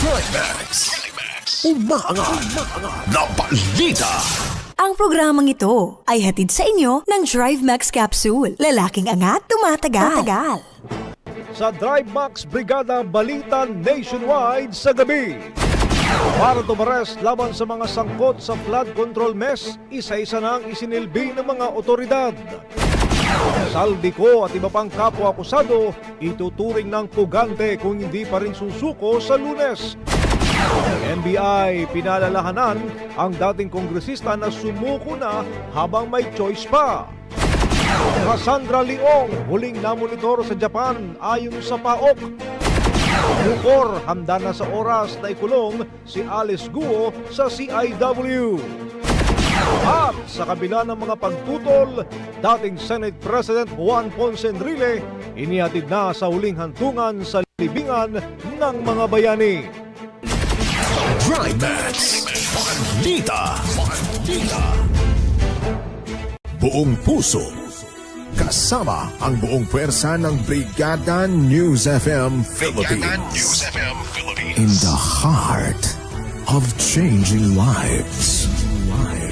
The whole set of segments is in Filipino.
Drive Max. Umaangat na balita. Ang programang ito ay hatid sa inyo ng Drive Max Capsule. Lalaking angat, tumatagal. Tumatagal. Sa Drive Max Brigada Balita Nationwide sa gabi. Para tumares laban sa mga sangkot sa flood control mess, isa-isa na ang isinilbi ng mga otoridad. Saldi ko at iba pang kapwa-akusado, ituturing ng pugante kung hindi pa rin susuko sa lunes. NBI pinalalahanan ang dating kongresista na sumuko na habang may choice pa. Cassandra Leong huling namonitor sa Japan ayon sa PAOK. Bukor handa na sa oras na ikulong si Alice Guo sa CIW. At sa kabila ng mga pagtutol, dating Senate President Juan Ponce Enrile inihatid na sa huling hantungan sa libingan ng mga bayani. Drive Max. Balita. Balita. Buong puso. Kasama ang buong pwersa ng Brigada News FM Philippines. In the heart of changing lives.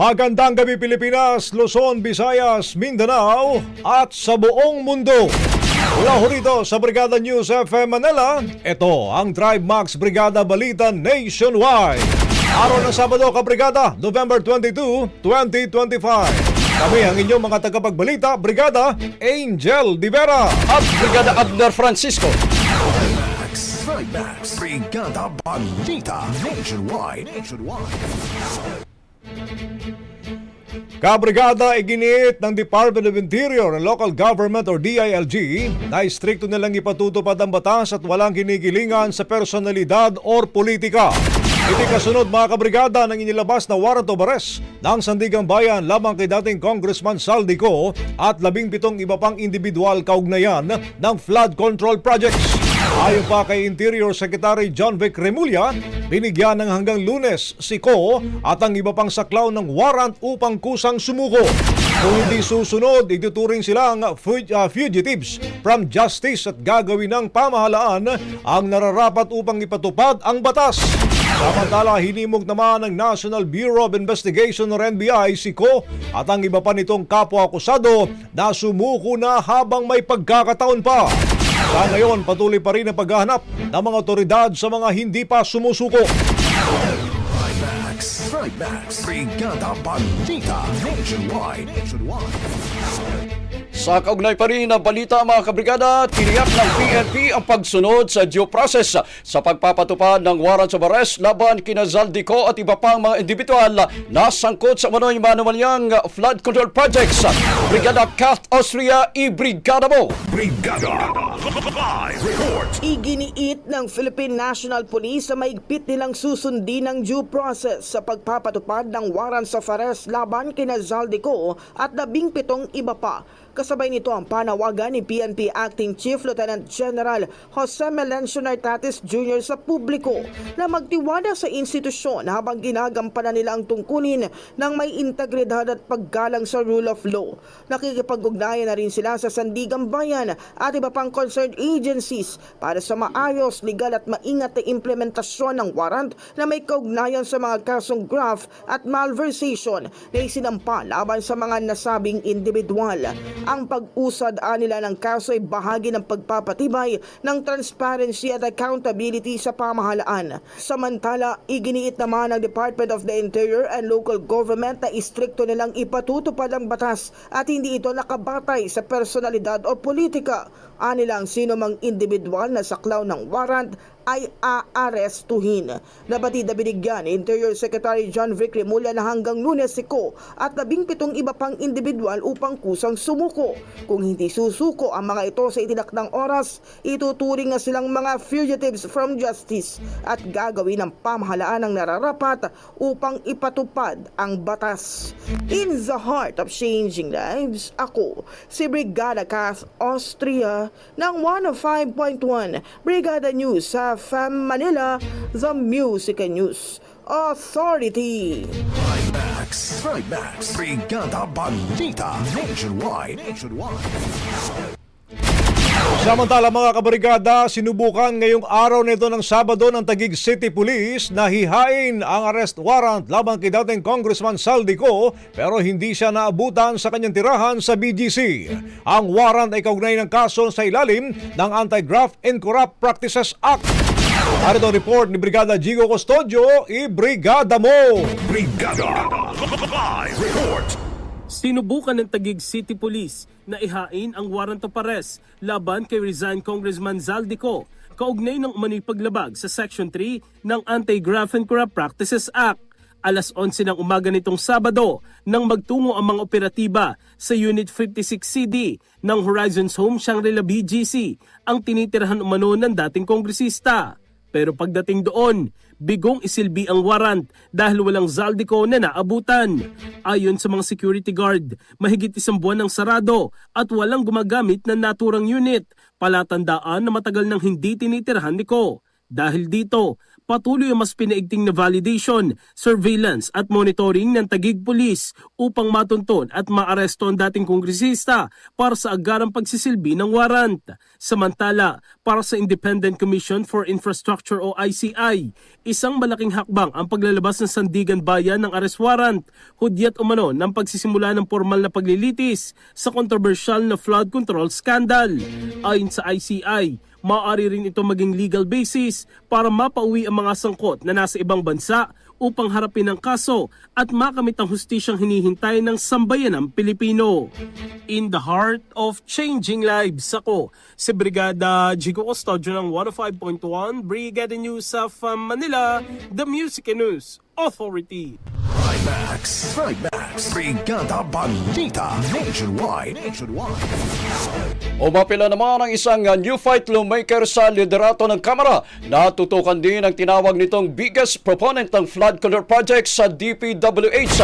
Magandang gabi Pilipinas, Luzon, Visayas, Mindanao at sa buong mundo. Mula ho rito sa Brigada News FM Manila, ito ang Drive Max Brigada Balita Nationwide. Araw ng Sabado, Kabrigada, November 22, 2025. Kami ang inyong mga tagapagbalita, Brigada Angel Divera. at Brigada Abner Francisco. Max. Drive Max. Brigada Balita Nationwide. Nationwide. Kabrigada iginiit ng Department of Interior and Local Government or DILG na istrikto nilang ipatutupad ang batas at walang kinikilingan sa personalidad or politika. Iti kasunod mga kabrigada ng inilabas na warrant of arrest ng Sandigang Bayan lamang kay dating Congressman Saldico at labing pitong iba pang individual kaugnayan ng flood control projects. Ayon pa kay Interior Secretary John Vic Remulla, binigyan ng hanggang lunes si Ko at ang iba pang saklaw ng warrant upang kusang sumuko. Kung hindi susunod, ituturing silang fu- uh, fugitives from justice at gagawin ng pamahalaan ang nararapat upang ipatupad ang batas. Samantala, hinimok naman ng National Bureau of Investigation o NBI si Ko at ang iba pa nitong kapwa-akusado na sumuko na habang may pagkakataon pa. Sa ngayon, patuloy pa rin ang paghahanap ng mga otoridad sa mga hindi pa sumusuko. Max, Max, Brigada Balita Nationwide. Nationwide. Sa kaugnay pa rin ng balita mga kabrigada, tiniyak ng PNP ang pagsunod sa due process sa pagpapatupad ng warrants of arrest laban kina Zaldico at iba pang mga individual na sangkot sa manoy manumalyang flood control projects. Brigada Kath Austria, i-brigada mo! Brigada Live Report Iginiit ng Philippine National Police sa maigpit nilang susundin ng due process sa pagpapatupad ng warrants of arrest laban kina Zaldico at labing pitong iba pa. Kasabay nito ang panawagan ni PNP Acting Chief Lieutenant General Jose Melencio Nartates Jr. sa publiko na magtiwala sa institusyon habang ginagampanan nila ang tungkulin ng may integridad at paggalang sa rule of law. Nakikipag-ugnayan na rin sila sa Sandigang Bayan at iba pang concerned agencies para sa maayos, legal at maingat na implementasyon ng warrant na may kaugnayan sa mga kasong graft at malversation na isinampa laban sa mga nasabing individual. Ang pag-usad nila ng kaso ay bahagi ng pagpapatibay ng transparency at accountability sa pamahalaan. Samantala, iginiit naman ng Department of the Interior and Local Government na istrikto nilang ipatutupad ang batas at hindi ito nakabatay sa personalidad o politika. Anilang sino mang individual na saklaw ng warrant ay aarestuhin. Nabatid na binigyan ni Interior Secretary John Vic Remulla na hanggang lunes si Ko at labing pitong iba pang individual upang kusang sumuko. Kung hindi susuko ang mga ito sa itinakdang oras, ituturing na silang mga fugitives from justice at gagawin ng pamahalaan ng nararapat upang ipatupad ang batas. In the heart of changing lives, ako si Brigada Kath Austria ng 105.1 Brigada News sa FM Manila, The Music and News Authority. Max, Max, Brigada Balita Nationwide. Nationwide. Samantala mga kabarigada, sinubukan ngayong araw nito ng Sabado ng Taguig City Police na hihain ang arrest warrant laban kay dating Congressman Saldico pero hindi siya naabutan sa kanyang tirahan sa BGC. Ang warrant ay kaugnay ng kaso sa ilalim ng Anti-Graft and Corrupt Practices Act. Arito ang report ni Brigada Gigo Custodio, i-brigada mo! Brigada Live Report Sinubukan ng Taguig City Police na ihain ang warrant of arrest laban kay resigned Congressman Zaldico kaugnay ng umano'y paglabag sa Section 3 ng Anti-Graft and Corrupt Practices Act. Alas 11 ng umaga nitong Sabado nang magtungo ang mga operatiba sa Unit 56CD ng Horizons Home Shangri-La BGC ang tinitirahan umano ng dating kongresista. Pero pagdating doon, bigong isilbi ang warrant dahil walang Zaldico na naabutan. Ayon sa mga security guard, mahigit isang buwan ng sarado at walang gumagamit ng naturang unit, palatandaan na matagal nang hindi tinitirahan ni Ko. Dahil dito, patuloy ang mas pinaigting na validation, surveillance at monitoring ng Tagig Police upang matunton at maaresto ang dating kongresista para sa agarang pagsisilbi ng warrant. Samantala, para sa Independent Commission for Infrastructure o ICI, isang malaking hakbang ang paglalabas ng Sandigan Bayan ng arrest warrant, hudyat umano ng pagsisimula ng formal na paglilitis sa controversial na flood control scandal. Ayon sa ICI, maaari rin ito maging legal basis para mapauwi ang mga sangkot na nasa ibang bansa upang harapin ang kaso at makamit ang hustisyang hinihintay ng sambayanang Pilipino. In the heart of changing lives, ako si Brigada Jigo Custodio ng 105.1 Brigada News of uh, Manila, The Music and News Authority. Max, Max, Brigada Balita Nationwide. Nationwide. Umapila naman ang isang uh, new fight lawmaker sa liderato ng Kamara na tutukan din ang tinawag nitong biggest proponent ng flood control project sa DPWH.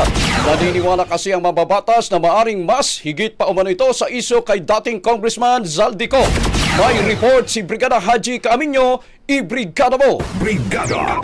Naniniwala kasi ang mababatas na maaring mas higit pa umano ito sa iso kay dating Congressman Zaldico. May report si Brigada Haji Kaaminyo, i-brigada mo! Brigada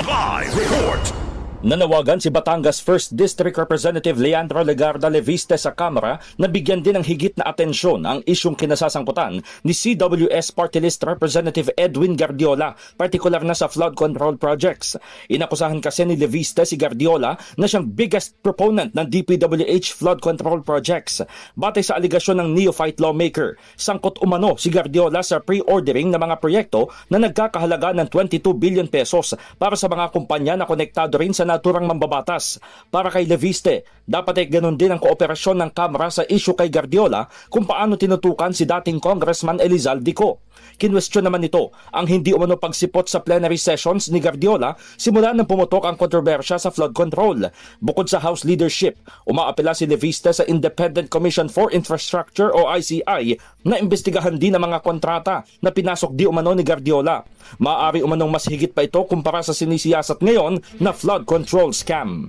Live Report Nanawagan si Batangas 1st District Representative Leandro Legarda Leviste sa Kamara na bigyan din ng higit na atensyon ang isyong kinasasangkutan ni CWS Party List Representative Edwin Gardiola, partikular na sa flood control projects. Inakusahan kasi ni Leviste si Gardiola na siyang biggest proponent ng DPWH flood control projects. Batay sa aligasyon ng neophyte lawmaker, sangkot umano si Gardiola sa pre-ordering ng mga proyekto na nagkakahalaga ng 22 billion pesos para sa mga kumpanya na konektado rin sa naturang mambabatas. Para kay Leviste, dapat ay ganun din ang kooperasyon ng Kamara sa isyu kay Gardiola kung paano tinutukan si dating Congressman Elizalde Co. Kinwestiyon naman nito ang hindi umano pagsipot sa plenary sessions ni Gardiola simula nang pumutok ang kontrobersya sa flood control. Bukod sa House leadership, umaapela si Leviste sa Independent Commission for Infrastructure o ICI na imbestigahan din ang mga kontrata na pinasok di umano ni Gardiola. Maaari umanong mas higit pa ito kumpara sa sinisiyasat ngayon na flood control scam.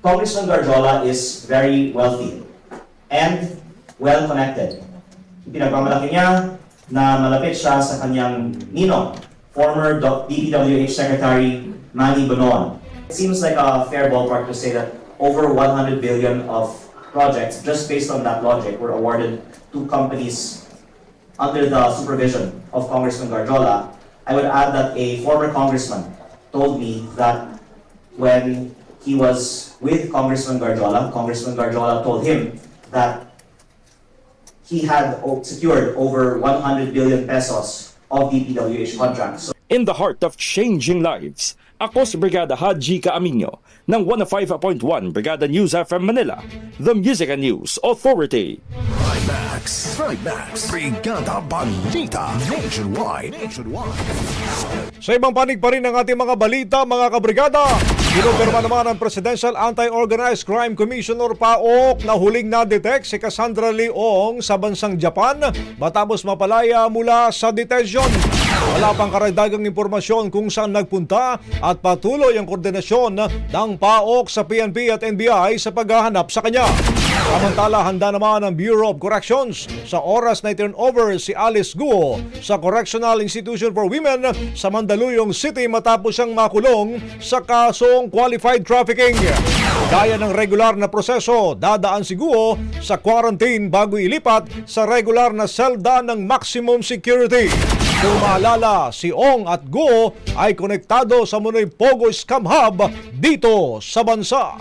Congressman Garjola is very wealthy and well-connected. Pinagmamalaki niya na malapit siya sa kanyang ninong, former DPWH Secretary Manny Bonoan. It seems like a fair ballpark to say that over 100 billion of projects, just based on that logic, were awarded to companies under the supervision of Congressman Garjola. I would add that a former congressman told me that when he was with Congressman Garjola, Congressman Garjola told him that he had o- secured over 100 billion pesos of DPWH contracts. So In the heart of changing lives, ako si Brigada Haji Kaaminyo ng 105.1 Brigada News FM Manila, the Music and News Authority. Trimax. Trimax. Brigada Balita. Nationwide. Nationwide. Sa ibang panig pa rin ng ating mga balita, mga kabrigada, kinumpirma naman ng Presidential Anti-Organized Crime Commissioner PAOK na huling na-detect si Cassandra Leong sa bansang Japan matapos mapalaya mula sa detention. Wala pang karagdagang impormasyon kung saan nagpunta at patuloy ang koordinasyon ng PAOK sa PNP at NBI sa paghahanap sa kanya. Samantala, handa naman ang Bureau of Corrections sa oras na turn over si Alice Guo sa Correctional Institution for Women sa Mandaluyong City matapos siyang makulong sa kasong qualified trafficking. Gaya ng regular na proseso, dadaan si Guo sa quarantine bago ilipat sa regular na selda ng maximum security. Kung maalala, si Ong at Guo ay konektado sa Munoy Pogo Scam Hub dito sa bansa.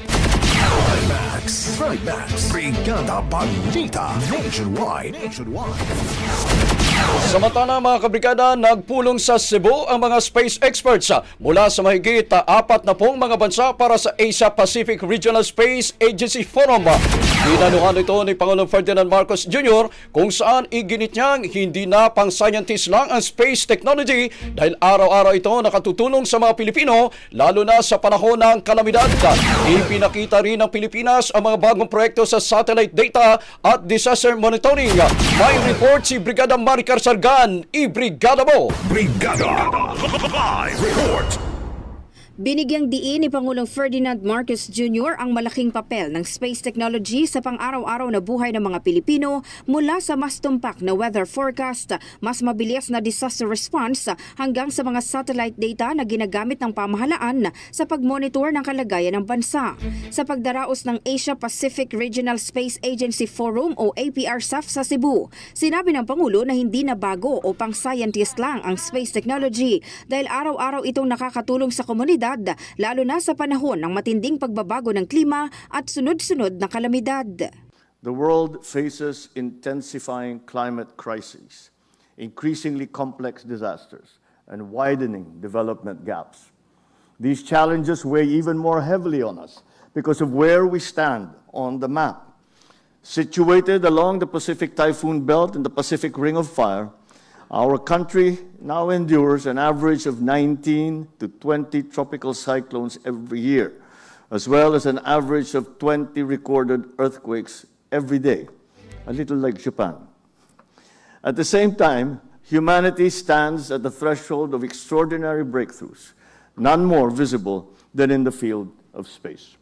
Trimax. Trimax. Brigada Balita. Nationwide. Nationwide. Samantala mga kabrigada, nagpulong sa Cebu ang mga space experts ah, mula sa mahigit ah, apat na pong mga bansa para sa Asia Pacific Regional Space Agency Forum. Inanuhan ito ni Pangulong Ferdinand Marcos Jr. kung saan iginit niyang hindi na pang scientist lang ang space technology dahil araw-araw ito nakatutulong sa mga Pilipino lalo na sa panahon ng kalamidad. Ipinakita rin ng Pilipinas ang mga bagong proyekto sa satellite data at disaster monitoring. May report si Brigada Maricar Sargan, i-brigada mo! Brigada. Live Report Binigyang diin ni Pangulong Ferdinand Marcos Jr. ang malaking papel ng space technology sa pang-araw-araw na buhay ng mga Pilipino mula sa mas tumpak na weather forecast, mas mabilis na disaster response hanggang sa mga satellite data na ginagamit ng pamahalaan sa pagmonitor ng kalagayan ng bansa. Sa pagdaraos ng Asia Pacific Regional Space Agency Forum o APRSAF sa Cebu, sinabi ng Pangulo na hindi na bago o pang-scientist lang ang space technology dahil araw-araw itong nakakatulong sa komunidad lalo na sa panahon ng matinding pagbabago ng klima at sunod-sunod na kalamidad. The world faces intensifying climate crises, increasingly complex disasters, and widening development gaps. These challenges weigh even more heavily on us because of where we stand on the map. Situated along the Pacific Typhoon Belt and the Pacific Ring of Fire, our country now endures an average of 19 to 20 tropical cyclones every year, as well as an average of 20 recorded earthquakes every day, a little like Japan. At the same time, humanity stands at the threshold of extraordinary breakthroughs, none more visible than in the field of space.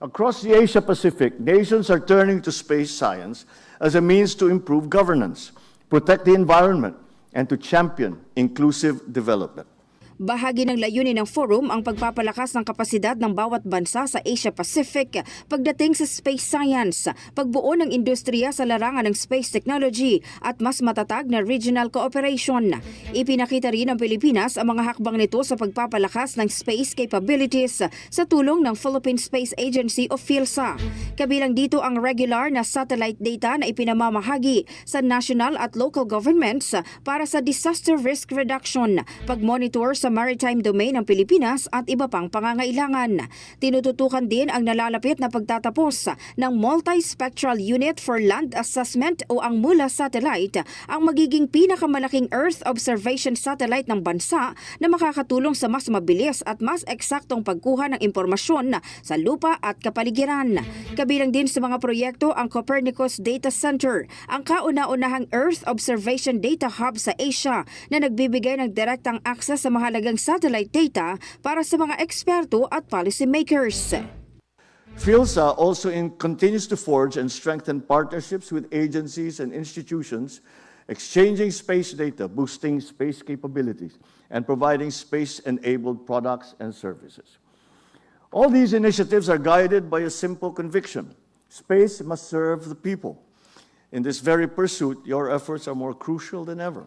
Across the Asia Pacific, nations are turning to space science as a means to improve governance, protect the environment, and to champion inclusive development. Bahagi ng layunin ng forum ang pagpapalakas ng kapasidad ng bawat bansa sa Asia Pacific pagdating sa space science, pagbuo ng industriya sa larangan ng space technology at mas matatag na regional cooperation. Ipinakita rin ng Pilipinas ang mga hakbang nito sa pagpapalakas ng space capabilities sa tulong ng Philippine Space Agency o PhilSA. Kabilang dito ang regular na satellite data na ipinamamahagi sa national at local governments para sa disaster risk reduction, pag-monitor maritime domain ng Pilipinas at iba pang pangangailangan. Tinututukan din ang nalalapit na pagtatapos ng Multispectral Unit for Land Assessment o ang MULA satellite, ang magiging pinakamalaking Earth observation satellite ng bansa na makakatulong sa mas mabilis at mas eksaktong pagkuha ng impormasyon sa lupa at kapaligiran. Kabilang din sa mga proyekto ang Copernicus Data Center, ang kauna-unahang Earth Observation Data Hub sa Asia na nagbibigay ng direktang access sa mahalagang satellite data para sa mga eksperto at policymakers. PhilSA also in, continues to forge and strengthen partnerships with agencies and institutions, exchanging space data, boosting space capabilities, and providing space-enabled products and services. All these initiatives are guided by a simple conviction. Space must serve the people. In this very pursuit, your efforts are more crucial than ever.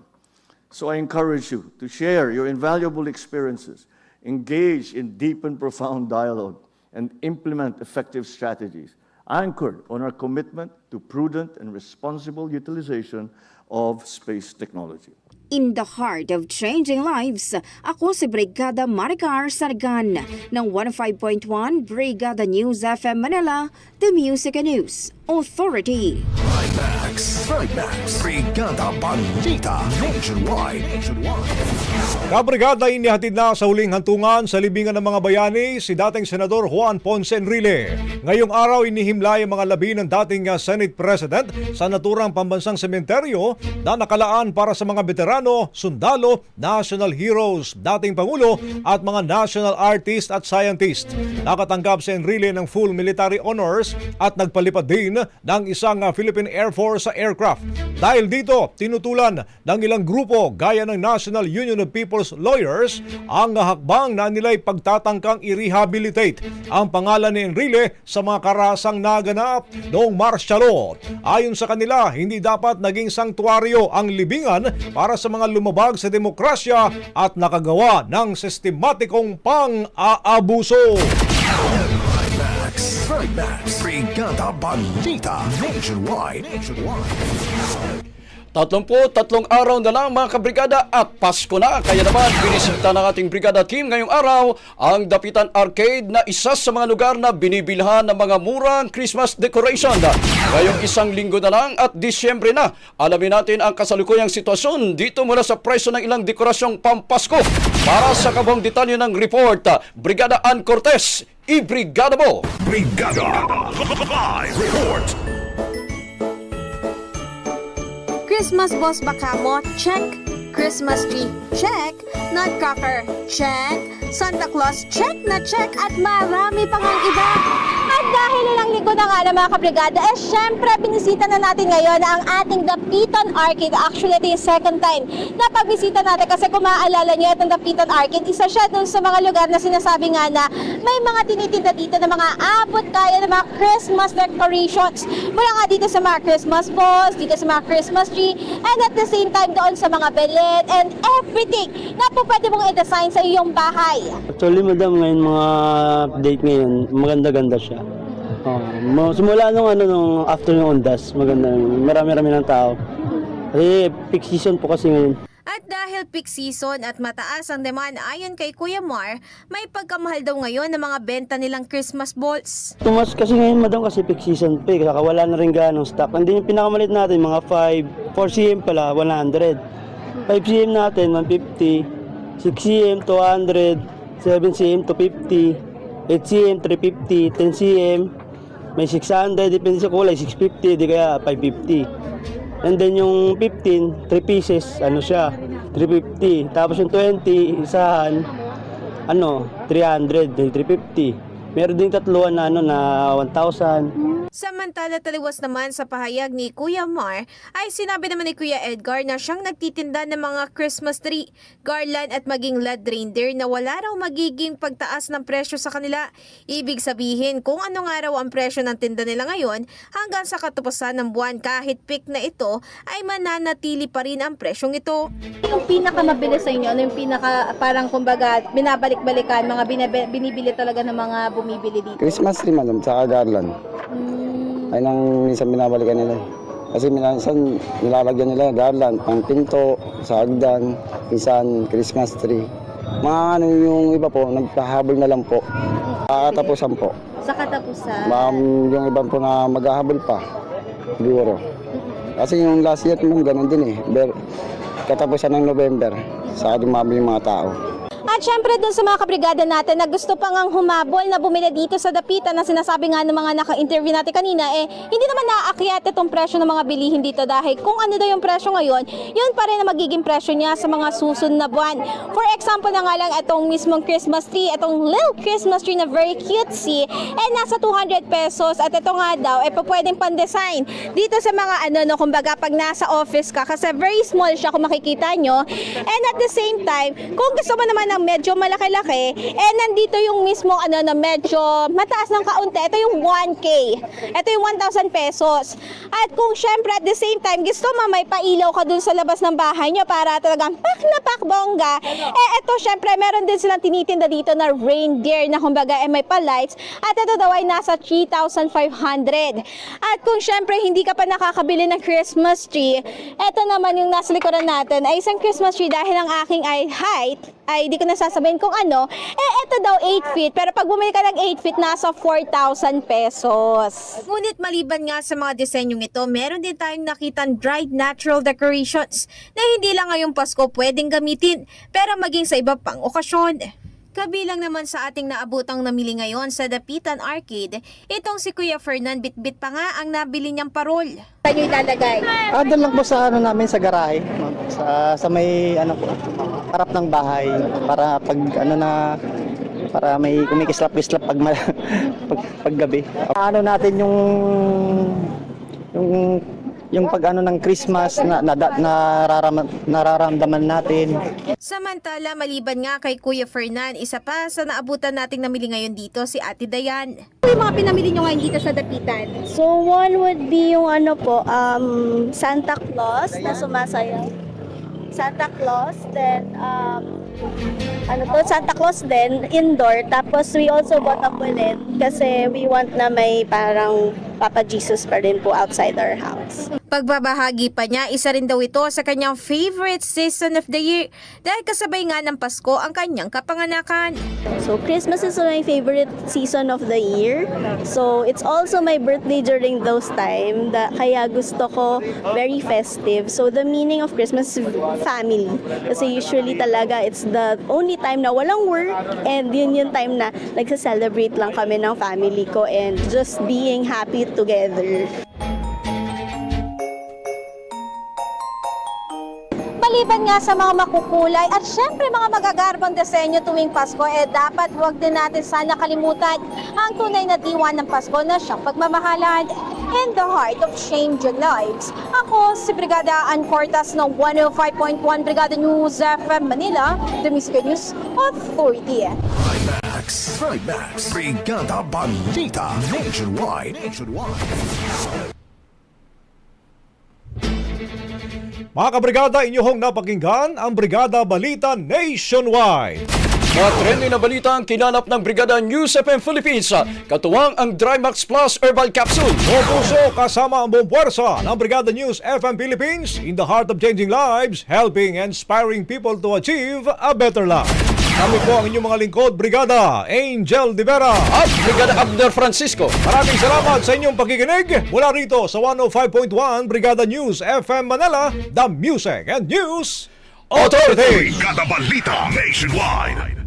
So I encourage you to share your invaluable experiences, engage in deep and profound dialogue, and implement effective strategies anchored on our commitment to prudent and responsible utilization of space technology. In the heart of changing lives, ako si Brigada Maricar Sargan ng 105.1 Brigada News FM Manila, The Music and News Authority. Max, Max, Brigada Balita Nationwide. Kabrigada inihatid na sa huling hantungan sa libingan ng mga bayani si dating Senador Juan Ponce Enrile. Ngayong araw inihimlay ang mga labi ng dating uh, Senate President sa naturang pambansang sementeryo na nakalaan para sa mga veterano, sundalo, national heroes, dating Pangulo at mga national artist at scientist. Nakatanggap si Enrile ng full military honors at nagpalipad din ng isang Philippine Air Force aircraft. Dahil dito, tinutulan ng ilang grupo gaya ng National Union of People's Lawyers ang hakbang na nila'y pagtatangkang i-rehabilitate ang pangalan ni Enrile sa mga karasang naganap noong martial law. Ayon sa kanila, hindi dapat naging sanktuaryo ang libingan para sa mga lumabag sa demokrasya at nakagawa ng sistematikong pang-aabuso. Max, Max, Brigada Balita Nationwide. Tatlumpu, tatlong araw na lang mga kabrigada at Pasko na. Kaya naman, binisita ng ating brigada team ngayong araw ang Dapitan Arcade na isa sa mga lugar na binibilhan ng mga murang Christmas decoration. Ngayong isang linggo na lang at Disyembre na, alamin natin ang kasalukuyang sitwasyon dito mula sa presyo ng ilang dekorasyong pampasko. Para sa kabang detalye ng report, Brigada Ann Cortez, i-brigada mo! Brigada Live Report. Christmas balls ba kamo? Check. Christmas tree? Check. Nutcracker? Check. Santa Claus? Check na check. At marami pang ang iba. At dahil ilang linggo na nga na mga kabrigada, eh syempre binisita na natin ngayon ang ating Dapitan Arcade. Actually, ito yung second time na pagbisita natin kasi kung maaalala niyo itong Dapitan Arcade, isa siya dun sa mga lugar na sinasabi nga na may mga tinitinda dito na mga abot kaya ng mga Christmas decorations. Mula nga dito sa mga Christmas balls, dito sa mga Christmas tree, and at the same time doon sa mga belet and everything na po pwede mong i-design sa iyong bahay. Actually, madam, ngayon mga update ngayon, maganda-ganda siya. Oh, mo- simula nung ano nung after ng Ondas, maganda. Marami-rami ng tao. Kasi peak season po kasi ngayon. At dahil peak season at mataas ang demand ayon kay Kuya Mar, may pagkamahal daw ngayon ng mga benta nilang Christmas balls. Tumas kasi ngayon, madam, kasi peak season pa eh. Kaka wala na rin ganong stock. Hindi yung pinakamalit natin, mga 5, 4 cm pala, 100. 5 cm natin, 150. 6 cm, 200. 7 cm, 250. 8 cm, 350. 10 cm, may 600. Depende sa kulay, 650. Di kaya 550. And then yung 15, 3 pieces, ano siya, 350. Tapos yung 20, isahan, ano, 300, then 350. Meron ding tatluan na ano na 1,000. Samantala taliwas naman sa pahayag ni Kuya Mar ay sinabi naman ni Kuya Edgar na siyang nagtitinda ng mga Christmas tree, garland at maging led reindeer na wala raw magiging pagtaas ng presyo sa kanila. Ibig sabihin kung ano nga raw ang presyo ng tinda nila ngayon hanggang sa katapusan ng buwan kahit peak na ito ay mananatili pa rin ang presyong ito. Yung pinakamabilis sa inyo, ano yung pinaka parang kumbaga binabalik-balikan, mga binibili talaga ng mga bumibili dito? Christmas tree madam, tsaka garland. Ayun ang minsan binabalikan nila. Kasi minsan nilalagyan nila garland, pang pinto, sa hagdan, minsan Christmas tree. Mga ano yung iba po, nagpahabol na lang po. Kakatapusan po. Sa katapusan. Baka yung iba po na maghahabol pa. Siguro. Kasi yung last year naman ganun din eh. Ber, katapusan ng November, saka dumami yung mga tao. At syempre dun sa mga kabrigada natin na gusto pa ngang humabol na bumili dito sa Dapitan na sinasabi nga ng mga naka-interview natin kanina, eh hindi naman naaakyat itong presyo ng mga bilihin dito dahil kung ano daw yung presyo ngayon, yun pa rin ang magiging presyo niya sa mga susunod na buwan. For example na nga lang itong mismong Christmas tree, itong little Christmas tree na very cutesy, eh nasa 200 pesos at ito nga daw, eh pwedeng pan-design dito sa mga ano, no, kumbaga pag nasa office ka kasi very small siya kung makikita nyo. And at the same time, kung gusto mo naman ng medyo malaki-laki, eh nandito yung mismo ano na medyo mataas ng kaunti. Ito yung 1K. Ito yung 1,000 pesos. At kung syempre at the same time, gusto mo may pailaw ka dun sa labas ng bahay nyo para talagang pak na pak bongga, eh ito syempre meron din silang tinitinda dito na reindeer na kumbaga eh may pa-lights. At ito daw ay nasa 3,500. At kung syempre hindi ka pa nakakabili ng Christmas tree, ito naman yung nasa likuran natin ay isang Christmas tree dahil ang aking height ay di ko nasasabihin kung ano, eh ito daw 8 feet. Pero pag bumili ka ng 8 feet, nasa 4,000 pesos. Ngunit maliban nga sa mga disenyong ito, meron din tayong nakitang dried natural decorations na hindi lang ngayong Pasko pwedeng gamitin, pero maging sa iba pang okasyon. Kabilang naman sa ating naabutang namili ngayon sa Dapitan Arcade, itong si Kuya Fernan Bitbit pa nga ang nabili niyang parol. Saan nyo ilalagay? Ah, doon lang po sa ano namin sa garahe, sa sa may ano po, harap ng bahay para pag ano na para may kumikislap-kislap pag, pag pag gabi. Ano natin yung yung yung pag ano ng Christmas na, na, na nararam, nararamdaman natin. Samantala, maliban nga kay Kuya Fernan, isa pa sa naabutan nating namili ngayon dito si Ate Dayan. Ano yung mga pinamili nyo ngayon dito sa Dapitan? So one would be yung ano po, um, Santa Claus na sumasayaw. Santa Claus, then um, ano to, Santa Claus din, indoor. Tapos we also bought a bullet kasi we want na may parang Papa Jesus pa rin po outside our house. Pagbabahagi pa niya, isa rin daw ito sa kanyang favorite season of the year dahil kasabay nga ng Pasko ang kanyang kapanganakan. So Christmas is my favorite season of the year. So it's also my birthday during those time. Da, kaya gusto ko very festive. So the meaning of Christmas is family. Kasi usually talaga it's the only time na walang work and yun yung time na nagsa-celebrate lang kami ng family ko and just being happy together. Maliban nga sa mga makukulay at syempre mga magagarbang disenyo tuwing Pasko, eh dapat huwag din natin sana kalimutan ang tunay na diwa ng Pasko na siyang pagmamahalan. In the heart of changing lives, ako si Brigada Ann Cortas ng 105.1 Brigada News FM Manila, the Music News Authority. Max, Trimax, Brigada Balita, Nationwide, Nationwide. Mga kabrigada, inyong napakinggan ang Brigada Balita Nationwide. Mga trending na balita ang kinanap ng Brigada News FM Philippines. Katuwang ang Drymax Plus Herbal Capsule. O puso kasama ang buong puwersa ng Brigada News FM Philippines in the heart of changing lives, helping and inspiring people to achieve a better life. Kami po ang inyong mga lingkod, Brigada Angel De Vera. At Brigada Abner Francisco. Maraming salamat sa inyong pakikinig mula rito sa 105.1 Brigada News FM Manila, The Music and News Authority. Brigada Balita Nationwide.